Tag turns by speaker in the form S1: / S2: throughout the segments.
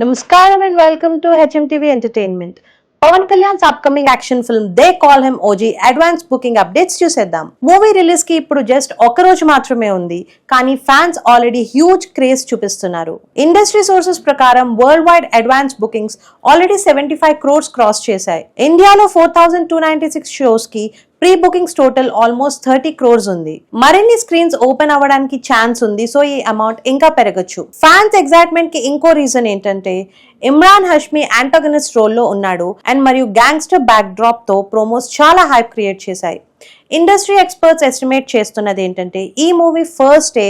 S1: Namaskaram and welcome to TV entertainment Pawan Kalyan's upcoming action film they call him OG advance booking updates చూసేద్దాం. Movie రిలీజ్కి ఇప్పుడు just ఒక రోజు మాత్రమే ఉంది. కానీ ఫ్యాన్స్ ఆల్రెడీ హ్యూజ్ క్రేజ్ చూపిస్తున్నారు. ఇండస్ట్రీ సోర్సెస్ ప్రకారం world wide advance bookings already seventy five crores cross చేశాయి. ఇండియాలో four thousand two ninety six షోస్కి pre bookings total almost thirty crores ఉంది. మరిన్ని స్క్రీన్స్ ఓపెన్ అవ్వడానికి ఛాన్స్ ఉంది సో ఈ అమౌంట్ ఇంకా పెరగచ్చు. ఫ్యాన్స్ ఎగ్జైట్మెంట్కి ఇంకో రీజన్ ఏంటంటే ఇమ్రాన్ హష్మి యాంటోగనిస్ట్ రోల్లో ఉన్నాడు అండ్ మరియు గ్యాంగ్స్టర్ బ్యాక్ డ్రాప్తో ప్రోమోస్ చాలా హైప్ క్రియేట్ చేశాయి. ఇండస్ట్రీ ఎక్స్పర్ట్స్ ఎస్టిమేట్ చేస్తున్నది ఏంటంటే ఈ movie first day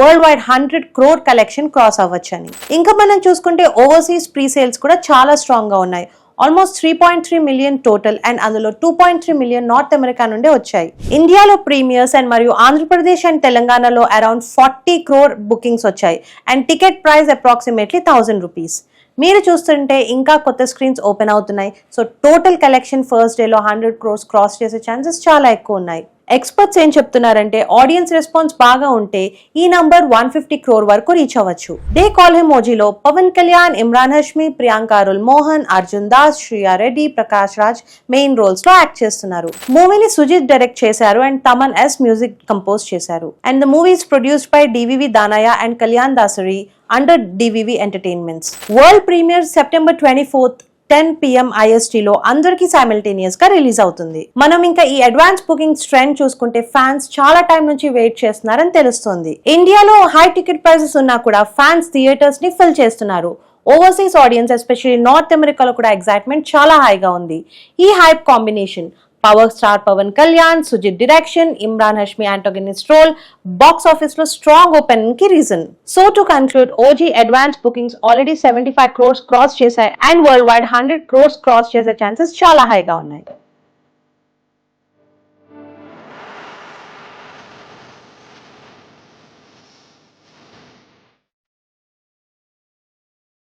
S1: world wide hundred crore collection cross అవ్వచ్చని. ఇంకా మనం చూసుకుంటే ఓవర్సీస్ ప్రీ సేల్స్ కూడా చాలా స్ట్రాంగ్గా ఉన్నాయి. Almost three point three million total and అందులో two point three million North America నుండే వచ్చాయి. ఇండియాలో ప్రీమియర్స్ అండ్ మరియు ఆంధ్రప్రదేశ్ అండ్ తెలంగాణలో అరౌండ్ ఫార్టీ క్రోర్ బుకింగ్స్ వచ్చాయి. And ticket price approximately thousand rupees మీరు చూస్తుంటే ఇంకా కొత్త స్క్రీన్స్ ఓపెన్ అవుతున్నాయి. సో టోటల్ కలెక్షన్ ఫస్ట్ డేలో హండ్రెడ్ క్రోర్స్ క్రాస్ చేసే ఛాన్సెస్ చాలా ఎక్కువ ఉన్నాయి. ఎక్స్పర్ట్స్ ఏం చెప్తున్నారంటే ఆడియన్స్ రెస్పాన్స్ బాగా ఉంటే ఈ నంబర్ వన్ ఫిఫ్టీ క్రోర్ వరకు రీచ్ అవ్వచ్చు. డే కాల్ హిమ్ మోజీలో పవన్ కళ్యాణ్ ఇమ్రాన్ హష్మి ప్రియాంక అరుల్ మోహన్ అర్జున్ దాస్ శ్రియా రెడ్డి ప్రకాష్ రాజ్ మెయిన్ రోల్స్లో యాక్ట్ చేస్తున్నారు. మూవీని సుజిత్ డైరెక్ట్ చేశారు and Thaman S music compose చేశారు. And the movies produced by DVV Danayya and Kalyan Dasari under DVV entertainments. World premiere September twenty fourth ten PM ఐఎస్టీలో అందరికీ సైమిల్టేనియస్గా release అవుతుంది. మనం ఇంకా ఈ అడ్వాన్స్ బుకింగ్ ట్రెండ్ చూసుకుంటే ఫ్యాన్స్ చాలా టైం నుంచి వెయిట్ చేస్తున్నారని తెలుస్తుంది. ఇండియాలో హై టికెట్ ప్రైసెస్ ఉన్నా కూడా ఫ్యాన్స్ థియేటర్స్ని ఫిల్ చేస్తున్నారు. ఓవర్సీస్ ఆడియన్స్ ఎస్పెషల్లీ నార్త్ అమెరికాలో కూడా ఎగ్జైట్మెంట్ చాలా హైగా ఉంది. ఈ hype combination power star Pawan Kalyan Sujeeth direction Emraan Hashmi antagonist role box ఆఫీస్లో strong ఓపెన్కి reason so to conclude OG advance bookings already seventy five crores cross చేశాయి and world wide hundred crores cross చేసే chances చాలా హైగా ఉన్నాయి